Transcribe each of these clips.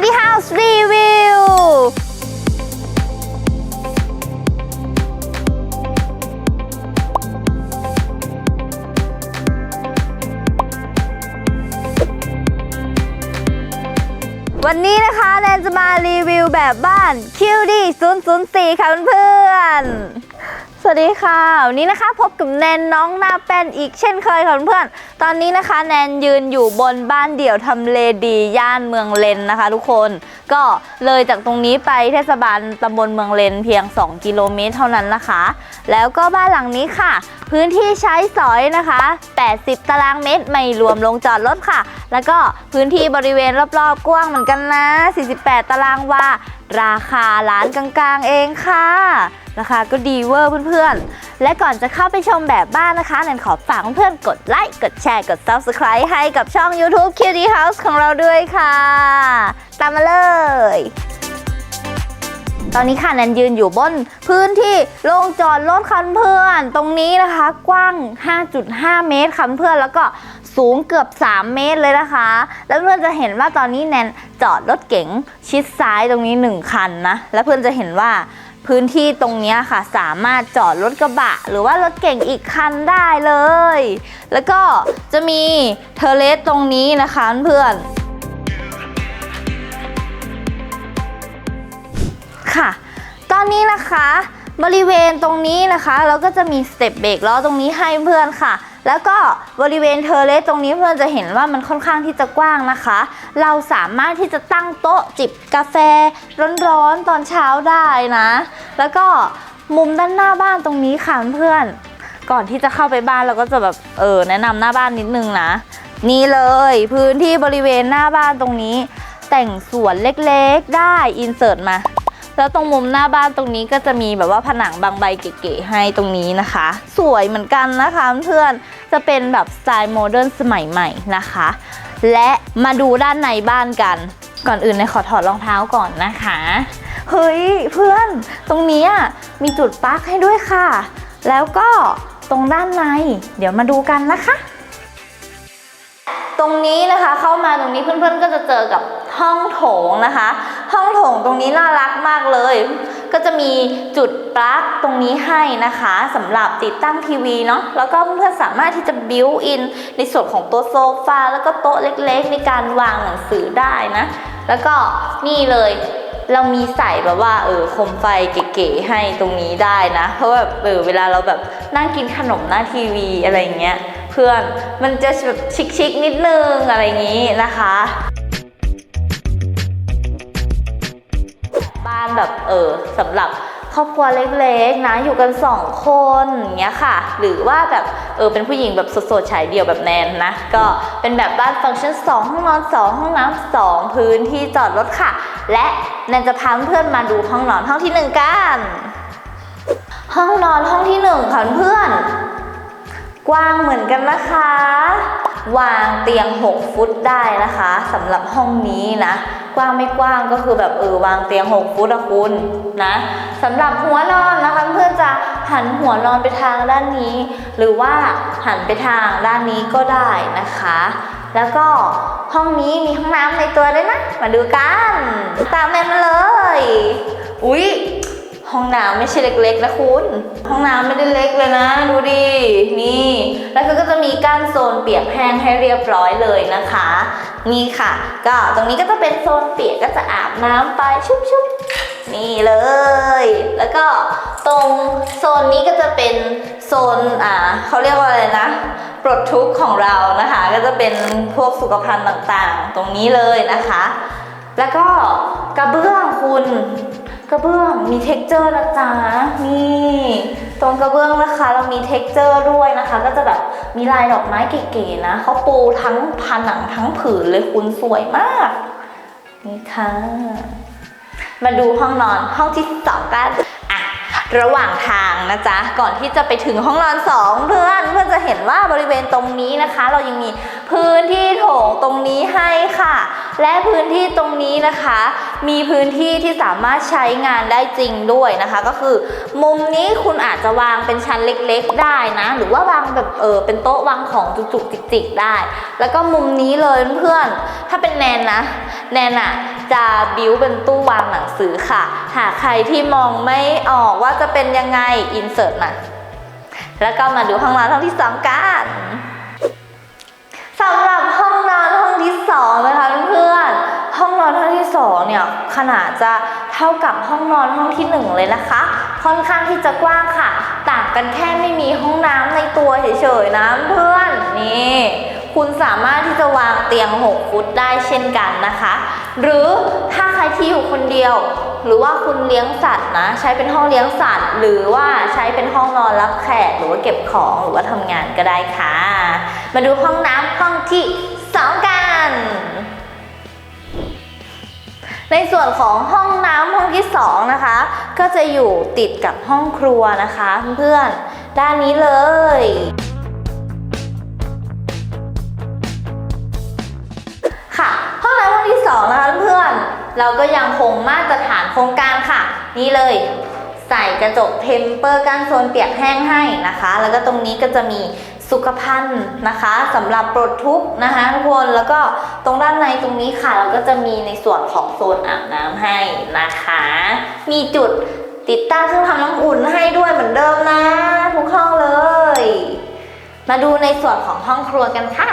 Kitty House Review วันนี้นะคะแนนจะมารีวิวแบบบ้าน QD 004 ค่ะเพื่อนๆ สวัสดีค่ะวันนี้นะคะพบกับแนนน้องหน้าแป้นอีกเช่นเคยค่ะเพื่อนๆตอนนี้นะคะ แนนยืนอยู่บนบ้านเดี่ยวทำเลดีย่านเมืองเลนนะคะ ทุกคนก็เลยจากตรงนี้ไปเทศบาลตำบลเมืองเลนเพียง 2 กิโลเมตรเท่านั้นนะคะ แล้วก็บ้านหลังนี้ค่ะ พื้นที่ใช้สอยนะคะ 80 ตารางเมตรไม่รวมลงจอดรถค่ะ แล้วก็พื้นที่บริเวณรอบๆ กว้างเหมือนกันนะ 48 ตารางวาราคาล้านกลางๆ เองค่ะ ราคาก็ดีเวอร์เพื่อนๆ และก่อนจะเข้าไปชมแบบบ้านนะคะแนนขอฝากเพื่อนๆ กดไลค์ กดแชร์ กด Subscribe ให้กับช่อง YouTube Cutie House ของเราด้วยค่ะ ตามมาเลย ตอนนี้ค่ะแนนยืนอยู่บนพื้นที่โล่งจอดรถคันเพื่อน ตรงนี้นะคะ กว้าง 5.5 เมตรคันเพื่อนแล้วก็สูงเกือบ 3 เมตรเลยนะคะ แล้วเพื่อนจะเห็นว่าตอนนี้แนนจอดรถเก๋งชิดซ้ายตรงนี้ 1 คันนะ แล้วเพื่อนจะเห็นว่า พื้นที่ตรงนี้ค่ะสามารถจอดรถกระบะ หรือว่ารถเก่งอีกคันได้เลย แล้วก็จะมีเทเลสตรงนี้นะคะเพื่อนค่ะ ตอนนี้นะคะบริเวณตรงนี้นะคะ เราก็จะมีสเต็ปเบรกล้อตรงนี้ให้เพื่อนค่ะ แล้วก็บริเวณเทอเลสตรงนี้เพื่อนจะเห็นว่ามันค่อนข้างที่จะกว้างนะคะ เราสามารถที่จะตั้งโต๊ะจิบกาแฟร้อนๆตอนเช้าได้นะ แล้วก็มุมด้านหน้าบ้านตรงนี้ค่ะเพื่อนก่อนที่จะเข้าไปบ้านเราก็จะแบบเออแนะนำหน้าบ้านนิดนึงนะ นี่เลยพื้นที่บริเวณหน้าบ้านตรงนี้ แต่งสวนเล็กๆได้อินเสิร์ตมา แล้วตรงมุมหน้าบ้านตรงนี้ก็จะมีแบบว่าผนังบางใบเก๋ๆให้ตรงนี้นะคะ สวยเหมือนกันนะคะเพื่อนจะเป็นแบบสไตล์โมเดิร์นสมัยใหม่นะคะ และมาดูด้านในบ้านกัน ก่อนอื่นในยขอถอดรองเท้าก่อนนะคะ เฮ้ยเพื่อนตรงนี้มีจุดปลั๊กให้ด้วยค่ะ แล้วก็ตรงด้านใน เดี๋ยวมาดูกันนะคะตรงนี้นะคะเข้ามาตรงนี้เพื่อนๆก็จะเจอกับห้องโถงนะคะ ห้องโถงตรงนี้น่ารักมากเลย ก็จะมีจุดปลั๊กตรงนี้ให้นะคะสำหรับติดตั้งทีวีเนาะแล้วก็เพื่อนสามารถที่จะบิวอินในส่วนของโต๊ะโซฟาแล้วก็โต๊ะเล็กๆ ในการวางหนังสือได้นะ แล้วก็นี่เลยเรามีใส่แบบว่าเออโคมไฟเก๋ๆให้ตรงนี้ได้นะ เพราะแบบเออเวลาเราแบบนั่งกินขนมหน้าทีวีอะไรเงี้ยเพื่อนมันจะแบบชิคๆนิดนึงอะไรอย่างงี้นะคะ แบบเออสำหรับครอบครัวเล็กๆนะอยู่กันสองคนอย่างเงี้ยค่ะ หรือว่าแบบเออเป็นผู้หญิงแบบโสดๆฉายเดี่ยวแบบแนนนะ ก็เป็นแบบบ้านฟังก์ชัน2ห้องนอน 2 ห้องน้ำ2พื้นที่จอดรถค่ะ และแนนจะพาเพื่อนมาดูห้องนอนห้องที่หนึ่งกัน ห้องนอนห้องที่หนึ่งค่ะเพื่อน กว้างเหมือนกันนะคะ วางเตียง 6 ฟุตได้นะคะสำหรับห้องนี้นะ ว้างไม่กว้างก็คือแบบเออวางเตียง 6 ฟุตอะคุณนะสำหรับหัวนอนนะคะเพื่อนจะหันหัวนอนไปทางด้านนี้ หรือว่าหันไปทางด้านนี้ก็ได้นะคะ แล้วก็ห้องนี้มีห้องน้ำในตัวด้วยนะ มาดูกัน ตามแม่มาเลย อุ๊ย ห้องน้ำไม่ใช่เล็กๆนะคุณ ห้องน้ำไม่ได้เล็กเลยนะ ดูดินี่ แล้วก็จะมีก้านโซนเปียกแห้งให้เรียบร้อยเลยนะคะ นี่ค่ะ ก็ตรงนี้ก็จะเป็นโซนเปียกก็จะอาบน้ำไปชุบๆนี่เลย แล้วก็ตรงโซนนี้ก็จะเป็นโซนอ่าเขาเรียกว่าอะไรนะปลดทุกข์ของเรานะคะ ก็จะเป็นพวกสุขภัณฑ์ต่างๆ ตรงนี้เลยนะคะ แล้วก็กระเบื้องคุณ กระเบื้องมีเท็กเจอร์นะจ๊ะนี่ตรงกระเบื้องนะคะ เรามีเท็กเจอร์ด้วยนะคะ ก็จะแบบมีลายดอกไม้เก๋ๆนะเขาปูทั้งผนังทั้งผืนเลยคุณสวยมากนี่ค่ะมาดูห้องนอนห้องที่สองกัน ระหว่างทางนะจ๊ะ ก่อนที่จะไปถึงห้องนอนสองเพื่อนเพื่อนจะเห็นว่าบริเวณตรงนี้นะคะ เรายังมีพื้นที่โถงตรงนี้ให้ค่ะ และพื้นที่ตรงนี้นะคะ มีพื้นที่ที่สามารถใช้งานได้จริงด้วยนะคะ ก็คือ มุมนี้คุณอาจจะวางเป็นชั้นเล็กๆ ได้นะ หรือว่าวางแบบเออเป็นโต๊ะวางของจุกๆจิกๆได้ แล้วก็มุมนี้เลยเพื่อนๆถ้าเป็นแนนนะ แนนอะจะบิวเป็นตู้วางหนังสือค่ะ หากใครที่มองไม่ออกว่าจะเป็นยังไงอินเสิร์ตมาแล้วก็มาดูห้องนอนห้องที่สองกันสำหรับห้องนอนห้องที่สองนะคะเพื่อนๆห้องนอนห้องที่สองเนี่ยขนาดจะเท่ากับห้องนอนห้องที่หนึ่งเลยนะคะ ค่อนข้างที่จะกว้างค่ะ ต่างกันแค่ไม่มีห้องน้ำในตัวเฉยๆนะเพื่อนนี่ คุณสามารถที่จะวางเตียง 6 ฟุตได้เช่นกันนะคะ หรือถ้าใครที่อยู่คนเดียว หรือว่าคุณเลี้ยงสัตว์นะ ใช้เป็นห้องเลี้ยงสัตว์ หรือว่าใช้เป็นห้องนอนรับแขก หรือว่าเก็บของหรือว่าทำงานก็ได้ค่ะ มาดูห้องน้ำห้องที่สองกันในส่วนของห้องน้ำห้องที่สองนะคะ ก็จะอยู่ติดกับห้องครัวนะคะ เพื่อนๆด้านนี้เลย เราก็ยังคงมาตรฐานโครงการค่ะ นี่เลย ใส่กระจกเทมเปอร์กั้นโซนเปียกแห้งให้นะคะ แล้วก็ตรงนี้ก็จะมีสุขภัณฑ์นะคะสำหรับปลดทุกข์นะคะทุกคนแล้วก็ตรงด้านในตรงนี้ค่ะ เราก็จะมีในส่วนของโซนอาบน้ำให้นะคะ มีจุดติดตั้งเครื่องทำน้ำอุ่นให้ด้วยเหมือนเดิมนะ ทุกห้องเลย มาดูในส่วนของห้องครัวกันค่ะ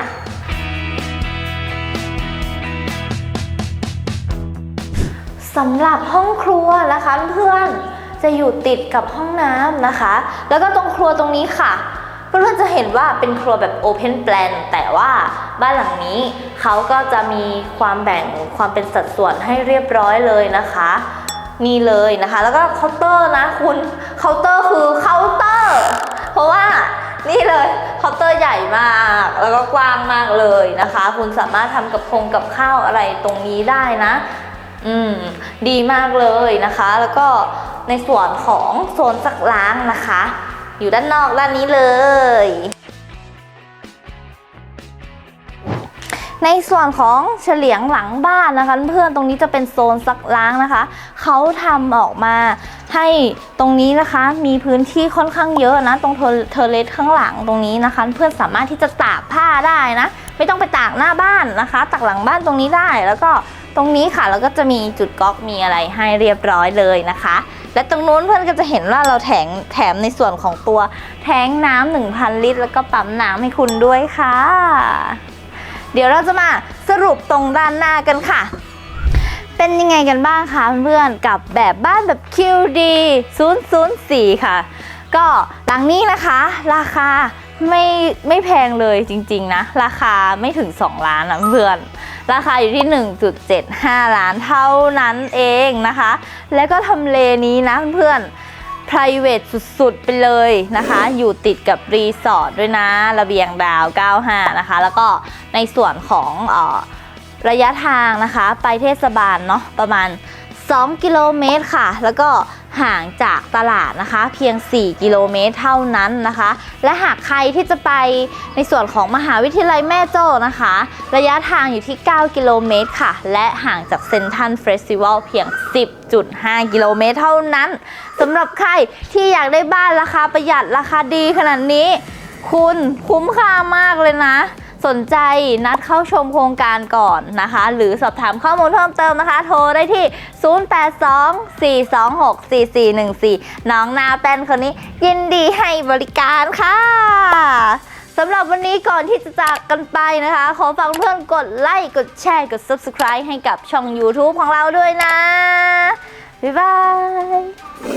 สำหรับห้องครัวนะคะเพื่อนจะอยู่ติดกับห้องน้ำนะคะ แล้วก็ตรงครัวตรงนี้ค่ะ เพื่อนๆจะเห็นว่าเป็นครัวแบบ Open Plan แต่ว่าบ้านหลังนี้เขาก็จะมีความแบ่งความเป็นสัดส่วนให้เรียบร้อยเลยนะคะนี่เลยนะคะ แล้วก็เคาน์เตอร์นะคุณเคาน์เตอร์คือเคาน์เตอร์ เพราะว่านี่เลยเคาน์เตอร์ใหญ่มาก แล้วก็กว้างมากเลยนะคะ คุณสามารถทำกับคงกับข้าวอะไรตรงนี้ได้นะ อืมดีมากเลยนะคะ แล้วก็ในส่วนของโซนซักล้างนะคะ อยู่ด้านนอกด้านนี้เลย ในส่วนของเฉลียงหลังบ้านนะคะ เพื่อนตรงนี้จะเป็นโซนซักล้างนะคะ เขาทำออกมาให้ตรงนี้นะคะมีพื้นที่ค่อนข้างเยอะนะ ตรงเทอเทอร์เลสข้างหลังตรงนี้นะคะ เพื่อนสามารถที่จะตากผ้าได้นะ ไม่ต้องไปตากหน้าบ้านนะคะตากหลังบ้านตรงนี้ได้แล้วก็ ตรงนี้ค่ะแล้วก็จะมีจุดก๊อกมีอะไรให้เรียบร้อยเลยนะคะ และตรงนู้นเพื่อนก็จะเห็นว่าเราแถงแถมในส่วนของตัวแทงน้ำ1,000 ลิตร แล้วก็ปั๊มน้ำให้คุณด้วยค่ะ เดี๋ยวเราจะมาสรุปตรงด้านหน้ากันค่ะเป็นยังไงกันบ้างคะเพื่อนกับแบบบ้านแบบ QD 004 ค่ะ ก็หลังนี้นะคะ ราคาไม่ไม่แพงเลยจริง ๆ นะ ราคาไม่ถึง 2 ล้านนะเพื่อน ราคาอยู่ที่ 1.75 ล้านเท่านั้นเองนะคะ และก็ทำเลนี้นะเพื่อนๆ private สุดๆ ไปเลยนะคะ อยู่ติดกับรีสอร์ทด้วยนะ ระเบียงดาว 95 นะคะ แล้วก็ในส่วนของออระยะทางนะคะ ไปเทศบาลเนาะประมาณ 2 กิโลเมตรค่ะ แล้วก็ห่างจากตลาดนะคะ เพียง 4 กิโลเมตรเท่านั้นนะคะ และหากใครที่จะไปในส่วนของมหาวิทยาลัยแม่โจ้นะคะ ระยะทางอยู่ที่ 9 กิโลเมตรค่ะ และห่างจากเซนทันเฟสติวัลเพียง 10.5 กิโลเมตรเท่านั้นสำหรับใครที่อยากได้บ้านราคาประหยัดราคาดีขนาดนี้ คุณคุ้มค่ามากเลยนะ สนใจนัดเข้าชมโครงการก่อนนะคะ หรือสอบถามข้อมูลเพิ่มเติมนะคะ โทรได้ที่ 0824264414 น้องนาแปนคนนี้ยินดีให้บริการค่ะสำหรับวันนี้ก่อนที่จะจากกันไปนะคะ ขอฝากเพื่อนกดไลค์กดแชร์กด Subscribe ให้กับช่อง YouTube ของเราด้วยนะ บ๊ายบาย